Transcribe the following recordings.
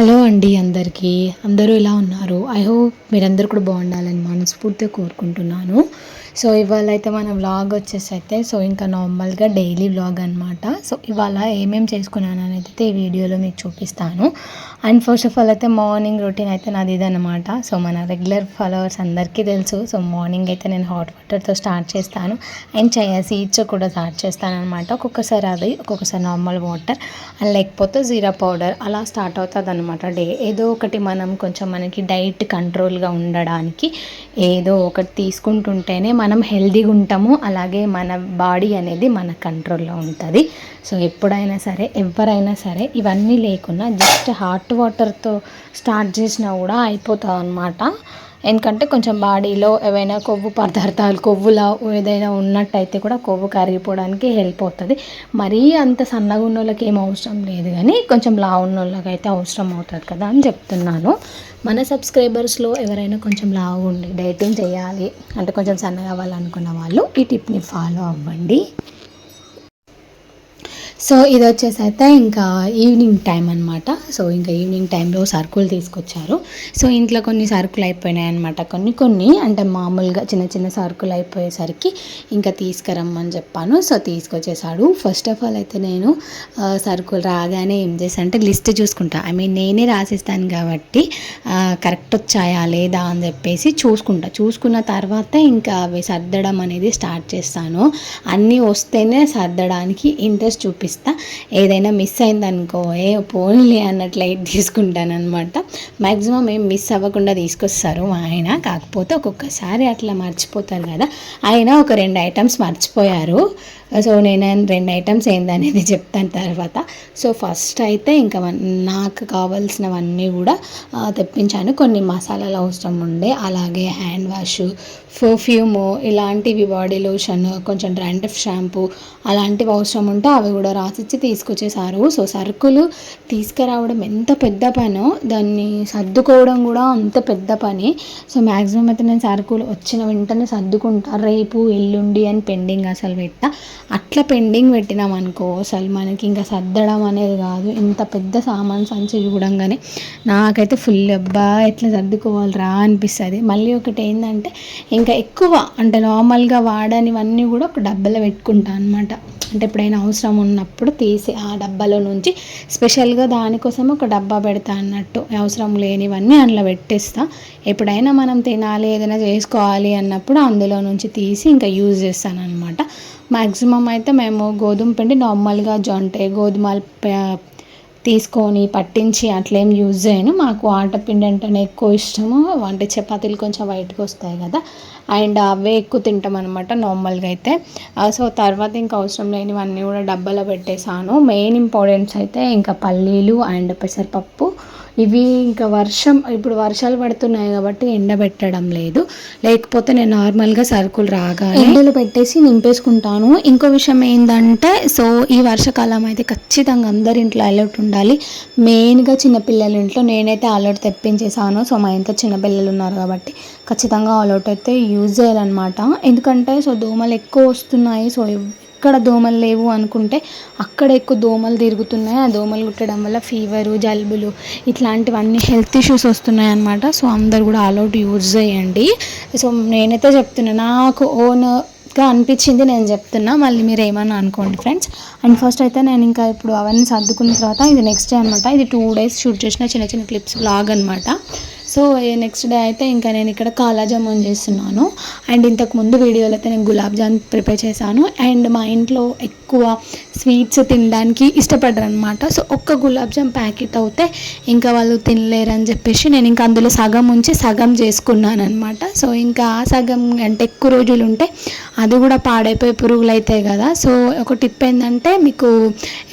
Hello అండి అందరికీ. అందరూ ఎలా ఉన్నారు? ఐ హోప్ మీరందరూ కూడా బాగుండాలని మనస్ఫూర్తిగా కోరుకుంటున్నాను. సో ఇవాళ అయితే మన వ్లాగ్ వచ్చేసి అయితే సో ఇంకా నార్మల్గా డైలీ వ్లాగ్ అనమాట సో ఇవాళ ఏమేమి చేసుకున్నాను అనేది ఈ వీడియోలో మీకు చూపిస్తాను. అండ్ ఫస్ట్ ఆఫ్ ఆల్ అయితే మార్నింగ్ రొటీన్ అయితే నాది ఇదనమాట సో మన రెగ్యులర్ ఫాలోవర్స్ అందరికీ తెలుసు. సో మార్నింగ్ అయితే నేను హాట్ వాటర్తో స్టార్ట్ చేస్తాను. అండ్ చయా సీడ్స్ కూడా స్టార్ట్ చేస్తాను అనమాట ఒక్కొక్కసారి అది ఒక్కొక్కసారి నార్మల్ వాటర్ అండ్ లేకపోతే జీరా పౌడర్ అలా స్టార్ట్ అవుతుంది అనమాట డే ఏదో ఒకటి మనం కొంచెం మనకి డైట్ కంట్రోల్గా ఉండడానికి ఏదో ఒకటి తీసుకుంటుంటేనే మనం హెల్దీగా ఉంటాము అలాగే మన బాడీ అనేది మన కంట్రోల్లో ఉంటుంది. సో ఎప్పుడైనా సరే ఎవరైనా సరే ఇవన్నీ లేకున్నా జస్ట్ హాట్ వాటర్తో స్టార్ట్ చేసినా కూడా అయిపోతుంది అనమాట ఎందుకంటే కొంచెం బాడీలో ఏవైనా కొవ్వు పదార్థాలు కొవ్వులా ఏదైనా ఉన్నట్టయితే కూడా కొవ్వు కరిగిపోవడానికి హెల్ప్ అవుతుంది. మరీ అంత సన్నగా ఉన్న వాళ్ళకి ఏం అవసరం లేదు కానీ కొంచెం లా ఉన్న అయితే అవసరం అవుతుంది కదా అని చెప్తున్నాను. మన సబ్స్క్రైబర్స్లో ఎవరైనా కొంచెం లావుండి డైటింగ్ చేయాలి అంటే కొంచెం సన్నగా అవ్వాలనుకున్న వాళ్ళు ఈ టిప్ని ఫాలో అవ్వండి. సో ఇది వచ్చేసి అయితే ఇంకా ఈవినింగ్ టైం అనమాట సో ఇంకా ఈవినింగ్ టైంలో సరుకులు తీసుకొచ్చారు. సో ఇంట్లో కొన్ని సరుకులు అయిపోయినాయి అనమాట కొన్ని కొన్ని అంటే మామూలుగా చిన్న చిన్న సరుకులు అయిపోయేసరికి ఇంకా తీసుకురమ్మని చెప్పాను. సో తీసుకొచ్చేసాడు. ఫస్ట్ ఆఫ్ ఆల్ అయితే నేను సరుకులు రాగానే ఏం చేశాను అంటే లిస్ట్ చూసుకుంటా. ఐ మీన్ నేనే రాసిస్తాను కాబట్టి కరెక్ట్ వచ్చాయా లేదా అని చెప్పేసి చూసుకుంటా. చూసుకున్న తర్వాత ఇంకా అవి సర్దడం అనేది స్టార్ట్ చేస్తాను. అన్నీ వస్తేనే సర్దడానికి ఇంట్రెస్ట్ చూపిస్తా. ఏదైనా మిస్ అయిందనుకో ఏ పోన్లే అన్నట్లు లైట్ తీసుకుంటాను అనమాట మ్యాక్సిమం ఏం మిస్ అవ్వకుండా తీసుకొస్తారు మా ఆయన. కాకపోతే ఒక్కొక్కసారి అట్లా మర్చిపోతారు కదా. ఆయన ఒక రెండు ఐటమ్స్ మర్చిపోయారు. సో నేను రెండు ఐటమ్స్ ఏందనేది చెప్తాను తర్వాత. సో ఫస్ట్ అయితే ఇంకా నాకు కావాల్సినవన్నీ కూడా తెప్పించాను. కొన్ని మసాలాలు అవసరం ఉండే. అలాగే హ్యాండ్ వాష్ పర్ఫ్యూమ్ ఇలాంటివి బాడీ లోషన్ కొంచెం డ్రాండ్రఫ్ షాంపూ అలాంటివి అవసరం ఉంటే అవి కూడా రాసిచ్చి తీసుకొచ్చేసారు సో సరుకులు తీసుకురావడం ఎంత పెద్ద పనో దాన్ని సర్దుకోవడం కూడా అంత పెద్ద పని. సో మ్యాక్సిమం అయితే నేను సరుకులు వచ్చిన వెంటనే సర్దుకుంటా. రేపు ఎల్లుండి అని పెండింగ్ అసలు పెట్టా. అట్లా పెండింగ్ పెట్టినాం అనుకో అసలు మనకి ఇంకా సర్దడం అనేది కాదు. ఇంత పెద్ద సామాన్ సంచి చూడంగానే నాకైతే ఫుల్ అబ్బా ఎట్లా సర్దుకోవాలిరా అనిపిస్తుంది. మళ్ళీ ఒకటి ఏంటంటే ఇంకా ఎక్కువ అంటే నార్మల్గా వాడనివన్నీ కూడా ఒక డబ్బాలో పెట్టుకుంటా అనమాట అంటే ఎప్పుడైనా అవసరం ఉన్నప్పుడు తీసి ఆ డబ్బాలో నుంచి స్పెషల్గా దానికోసం ఒక డబ్బా పెడతా అన్నట్టు. అవసరం లేనివన్నీ అందులో పెట్టేస్తా. ఎప్పుడైనా మనం తినాలి ఏదైనా చేసుకోవాలి అన్నప్పుడు అందులో నుంచి తీసి ఇంకా యూజ్ చేస్తాను అనమాట మ్యాక్సిమం అయితే మేము గోధుమ పిండి నార్మల్గా జొంటే గోధుమలు తీసుకొని పట్టించి అట్లేం యూజ్ చేయను. మాకు ఆటపిండి అంటేనే ఎక్కువ ఇష్టము. అంటే చపాతీలు కొంచెం వైట్గా వస్తాయి కదా. అండ్ అవే ఎక్కువ తింటాం అనమాట నార్మల్గా అయితే. సో తర్వాత ఇంకా అవసరం లేనివన్నీ కూడా డబ్బాలో పెట్టేశాను. మెయిన్ ఇంపార్టెన్స్ అయితే ఇంకా పల్లీలు అండ్ పెసరపప్పు. ఇవి ఇంకా వర్షం ఇప్పుడు వర్షాలు పడుతున్నాయి కాబట్టి ఎండబెట్టడం లేదు. లేకపోతే నేను నార్మల్గా సరుకులు రాగా ఎండలు పెట్టేసి నింపేసుకుంటాను. ఇంకో విషయం ఏంటంటే సో ఈ వర్షాకాలం అయితే ఖచ్చితంగా అందరి ఇంట్లో అలర్ట్ ఉండాలి. మెయిన్గా చిన్నపిల్లల ఇంట్లో నేనైతే అలర్ట్ తెప్పించేసాను సో మా ఇంట్లో చిన్నపిల్లలు ఉన్నారు కాబట్టి ఖచ్చితంగా అలర్ట్ అయితే యూజ్ చేయాలన్నమాట. ఎందుకంటే సో దోమలు ఎక్కువ వస్తున్నాయి. సో ఎక్కడ దోమలు లేవు అనుకుంటే అక్కడ ఎక్కువ దోమలు తిరుగుతున్నాయి. ఆ దోమలు కుట్టడం వల్ల ఫీవరు జలుబులు ఇట్లాంటివన్నీ హెల్త్ ఇష్యూస్ వస్తున్నాయి అనమాట సో అందరు కూడా ఆల్అౌట్ యూజ్ చేయండి. సో నేనైతే చెప్తున్నా నాకు ఓన్గా అనిపించింది నేను చెప్తున్నా. మళ్ళీ మీరు ఏమన్నా అనుకోండి ఫ్రెండ్స్ అండ్ ఫస్ట్ అయితే నేను ఇంకా ఇప్పుడు అవన్నీ సర్దుకున్న తర్వాత ఇది నెక్స్ట్ డే అనమాట ఇది టూ డేస్ షూట్ చేసిన చిన్న చిన్న క్లిప్స్ బ్లాగ్ అనమాట సో నెక్స్ట్ డే అయితే ఇంకా నేను ఇక్కడ కాలా జామున్ చేస్తున్నాను. అండ్ ఇంతకు ముందు వీడియోలో అయితే నేను గులాబ్ జామ్ ప్రిపేర్ చేశాను. అండ్ మా ఇంట్లో ఎక్కువ స్వీట్స్ తినడానికి ఇష్టపడరు అనమాట సో ఒక్క గులాబ్ జామ్ ప్యాకెట్ అవుతే ఇంకా వాళ్ళు తినలేరు అని చెప్పేసి నేను ఇంకా అందులో సగం ఉంచి సగం చేసుకున్నాను అనమాట సో ఇంకా ఆ సగం అంటే ఎక్కువ రోజులు ఉంటే అది కూడా పాడైపోయి పురుగులు అవుతాయి కదా. సో ఒక టిప్ ఏంటంటే మీకు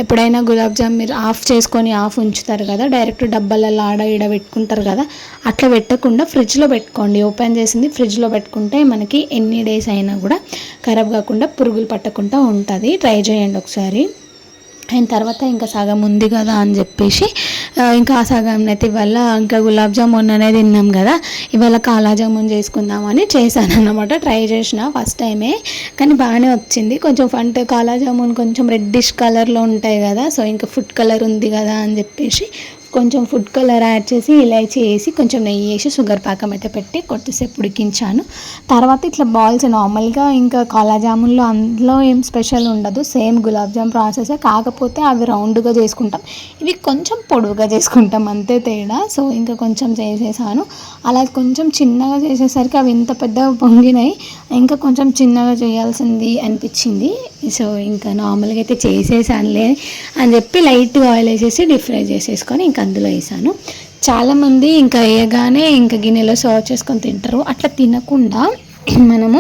ఎప్పుడైనా గులాబ్ జామ్ మీరు ఆఫ్ చేసుకొని ఆఫ్ ఉంచుతారు కదా. డైరెక్ట్ డబ్బాలలో ఆడ ఈడ పెట్టుకుంటారు కదా. అట్లా పెట్టకుండా ఫ్రిడ్జ్లో పెట్టుకోండి. ఓపెన్ చేసింది ఫ్రిడ్జ్లో పెట్టుకుంటే మనకి ఎన్ని డేస్ అయినా కూడా ఖరాబ్ కాకుండా పురుగులు పట్టకుండా ఉంటుంది. ట్రై చేయండి ఒకసారి. అయిన తర్వాత ఇంకా సగం ఉంది కదా అని చెప్పేసి ఇంకా ఆ సగం అయితే ఇవాళ ఇంకా గులాబ్ జామున్ అనేది తిన్నాం కదా ఇవాళ కాలా జామున్ చేసుకుందామని చేశాను అన్నమాట. ట్రై చేసిన ఫస్ట్ టైమే కానీ బాగానే వచ్చింది. కొంచెం అంటే కాలా జామున్ కొంచెం రెడ్డిష్ కలర్లో ఉంటాయి కదా సో ఇంకా ఫుడ్ కలర్ ఉంది కదా అని చెప్పేసి కొంచెం ఫుడ్ కలర్ యాడ్ చేసి ఇలాచి వేసి కొంచెం నెయ్యి వేసి షుగర్ పాకం అయితే పెట్టి కొద్దిసేపు ఉడికించాను. తర్వాత ఇట్లా బాల్స్ నార్మల్గా ఇంకా కాలా అందులో ఏం స్పెషల్ ఉండదు. Same gulab jamun process. కాకపోతే అవి రౌండ్గా చేసుకుంటాం. ఇవి కొంచెం పొడవుగా చేసుకుంటాం. అంతే తేడా. సో ఇంకా కొంచెం చేసేసాను. అలా కొంచెం చిన్నగా చేసేసరికి అవి ఇంత పెద్దగా పొంగినాయి. ఇంకా కొంచెం చిన్నగా చేయాల్సింది అనిపించింది. సో ఇంకా నార్మల్గా అయితే చేసేసానులే అని చెప్పి లైట్గా ఆయిల్ వేసేసి డీప్ ఫ్రై చేసేసుకొని ఇంకా అందులో వేసాను. చాలామంది ఇంకా వేయగానే ఇంకా గిన్నెలో సర్వ్ చేసుకొని తింటారు. అట్లా తినకుండా మనము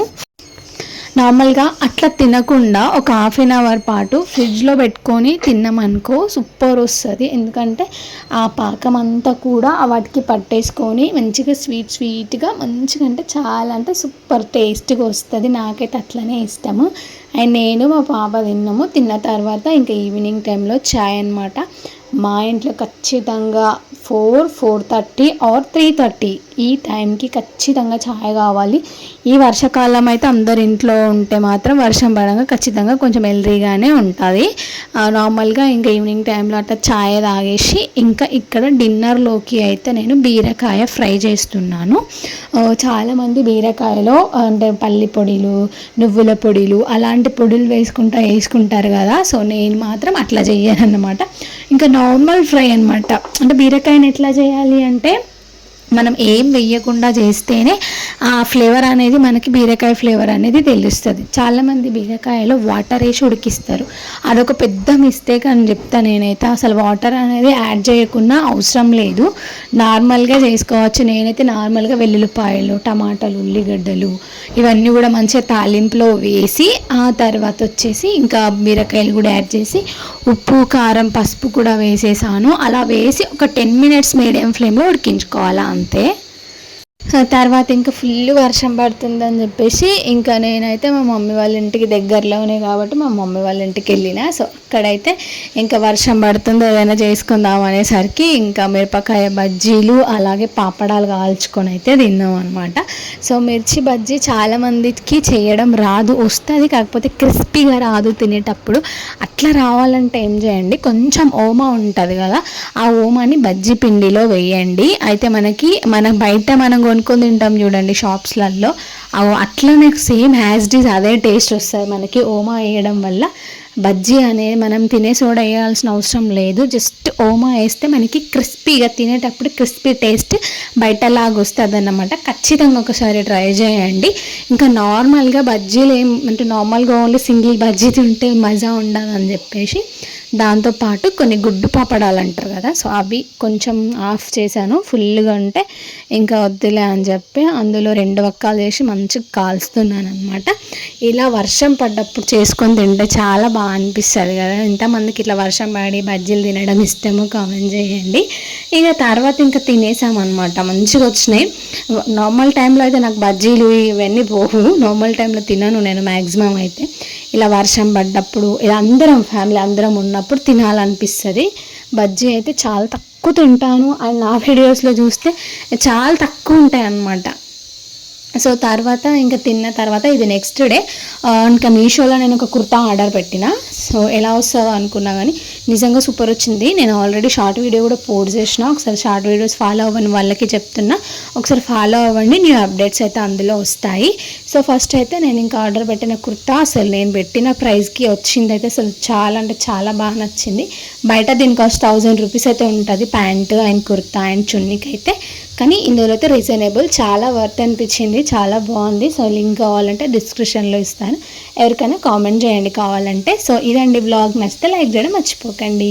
నార్మల్గా అట్లా తినకుండా ఒక హాఫ్ అన్ అవర్ పాటు ఫ్రిడ్జ్లో పెట్టుకొని తిన్నామనుకో సూపర్ వస్తుంది. ఎందుకంటే ఆ పాకం అంతా కూడా వాటికి పట్టేసుకొని మంచిగా స్వీట్ స్వీట్గా మంచిగా అంటే చాలా అంటే సూపర్ టేస్ట్గా వస్తుంది. నాకైతే అట్లనే ఇష్టము. అండ్ నేను మా పాప తిన్నాము. తిన్న తర్వాత ఇంకా ఈవినింగ్ టైంలో చాయ్ అనమాట మా ఇంట్లో ఖచ్చితంగా four four thirty or three thirty. ఈ టైంకి ఖచ్చితంగా ఛాయ్ కావాలి. ఈ వర్షాకాలం అయితే అందరి ఇంట్లో ఉంటే మాత్రం వర్షం పడంగా ఖచ్చితంగా కొంచెం హెల్దీగానే ఉంటుంది. నార్మల్గా ఇంకా ఈవినింగ్ టైంలో అట్లా ఛాయ్ తాగేసి ఇంకా ఇక్కడ డిన్నర్లోకి అయితే నేను బీరకాయ ఫ్రై చేస్తున్నాను. చాలామంది బీరకాయలో అంటే పల్లి పొడిలు నువ్వుల పొడిలు అలాంటి పొడులు వేసుకుంటా వేసుకుంటారు కదా. సో నేను మాత్రం అట్లా చేయను అనమాట ఇంకా నార్మల్ ఫ్రై అనమాట అంటే బీరకాయని ఎట్లా చేయాలి అంటే మనం ఏం వెయ్యకుండా చేస్తేనే ఆ ఫ్లేవర్ అనేది మనకి బీరకాయ ఫ్లేవర్ అనేది తెలుస్తుంది. చాలామంది బీరకాయలో వాటర్ వేసి ఉడికిస్తారు. అదొక పెద్ద మిస్టేక్ అని చెప్తా నేనైతే. అసలు వాటర్ అనేది యాడ్ చేయకుండా అవసరం లేదు. నార్మల్గా చేసుకోవచ్చు. నేనైతే నార్మల్గా వెల్లుల్లిపాయలు టమాటాలు ఉల్లిగడ్డలు ఇవన్నీ కూడా మంచిగా తాలింపులో వేసి ఆ తర్వాత వచ్చేసి ఇంకా బీరకాయలు కూడా యాడ్ చేసి ఉప్పు కారం పసుపు కూడా వేసేసాను. అలా వేసి ఒక టెన్ మినిట్స్ మీడియం ఫ్లేమ్లో ఉడికించుకోవాలి అంతే. తర్వాత ఇంకా ఫుల్ వర్షం పడుతుందని చెప్పేసి ఇంకా నేనైతే మా మమ్మీ వాళ్ళ ఇంటికి దగ్గరలోనే కాబట్టి మా మమ్మీ వాళ్ళ ఇంటికి వెళ్ళిన. సో అక్కడైతే ఇంకా వర్షం పడుతుంది ఏదైనా చేసుకుందాం అనేసరికి ఇంకా మిరపకాయ బజ్జీలు అలాగే పాపడాలు కాల్చుకొని అయితే తిన్నాం అనమాట సో మిర్చి బజ్జీ చాలామందికి చేయడం రాదు వస్తుంది కాకపోతే క్రిస్పీగా రాదు తినేటప్పుడు. అట్లా రావాలంటే ఏం చేయండి కొంచెం ఓమా ఉంటుంది కదా ఆ ఓమాని బజ్జీ పిండిలో వేయండి. అయితే మనకి మన బయట మనం కొనుక్కొని తింటాం చూడండి షాప్స్లలో. అట్లనే సేమ్ హ్యాస్ డీస్ అదే టేస్ట్ వస్తుంది మనకి. ఓమా వేయడం వల్ల బజ్జీ అనేది మనం తినే సోడా వేయాల్సిన అవసరం లేదు. జస్ట్ ఓమా వేస్తే మనకి క్రిస్పీగా తినేటప్పుడు క్రిస్పీ టేస్ట్ బయటలాగా వస్తుంది అన్నమాట ఖచ్చితంగా ఒకసారి ట్రై చేయండి. ఇంకా నార్మల్గా బజ్జీలు ఏం అంటే నార్మల్గా ఓన్లీ సింగిల్ బజ్జీ తింటే మజా ఉండదని చెప్పేసి దాంతోపాటు కొన్ని గుడ్డు పాపడాలు అంటారు కదా. సో అవి కొంచెం ఆఫ్ చేశాను. ఫుల్గా ఉంటే ఇంకా వద్దులే అని చెప్పి అందులో రెండు వక్కాలు చేసి మంచిగా కాల్స్తున్నాను అనమాట ఇలా వర్షం పడ్డప్పుడు చేసుకొని తింటే చాలా బాగా అనిపిస్తుంది కదా. ఎంతమందికి ఇట్లా వర్షం పడి బజ్జీలు తినడం ఇష్టమో కామెంట్ చేయండి. ఇక తర్వాత ఇంకా తినేసామన్నమాట. మంచిగా వచ్చినాయి. నార్మల్ టైంలో అయితే నాకు బజ్జీలు ఇవన్నీ పోవు. నార్మల్ టైంలో తినను నేను మ్యాక్సిమం అయితే. ఇలా వర్షం పడ్డప్పుడు ఇలా అందరం ఫ్యామిలీ అందరం ఉన్నప్పుడు తినాలనిపిస్తుంది. బజ్జీ అయితే చాలా తక్కువ తక్కువ తింటాను. అండ్ నా వీడియోస్లో చూస్తే చాలా తక్కువ ఉంటాయి అన్నమాట సో తర్వాత ఇంకా తిన్న తర్వాత ఇది నెక్స్ట్ డే ఇంకా మీషోలో నేను ఒక కుర్తా ఆర్డర్ పెట్టిన. సో ఎలా వస్తుందో అనుకున్నా కానీ నిజంగా సూపర్ వచ్చింది. నేను ఆల్రెడీ షార్ట్ వీడియో కూడా పోస్ట్ చేసిన. ఒకసారి షార్ట్ వీడియోస్ ఫాలో అవ్వని వాళ్ళకి చెప్తున్నా. ఒకసారి ఫాలో అవ్వండి. న్యూ అప్డేట్స్ అయితే అందులో వస్తాయి. సో ఫస్ట్ అయితే నేను ఇంకా ఆర్డర్ పెట్టిన కుర్తా అసలు నేను పెట్టిన ప్రైస్కి వచ్చింది అయితే అసలు చాలా అంటే చాలా బాగా నచ్చింది. బయట దీని కాస్ట్ థౌజండ్ రూపీస్ అయితే ఉంటుంది. ప్యాంటు అండ్ కుర్తా అండ్ చున్నీకి అయితే కానీ ఇందులో అయితే రీజనబుల్ చాలా వర్త్ అనిపించింది చాలా బాగుంది. సో లింక్ కావాలంటే డిస్క్రిప్షన్లో ఇస్తాను. ఎవరికైనా కామెంట్ చేయండి కావాలంటే. సో ఇదండి బ్లాగ్ నచ్చితే లైక్ చేయడం మర్చిపోకండి.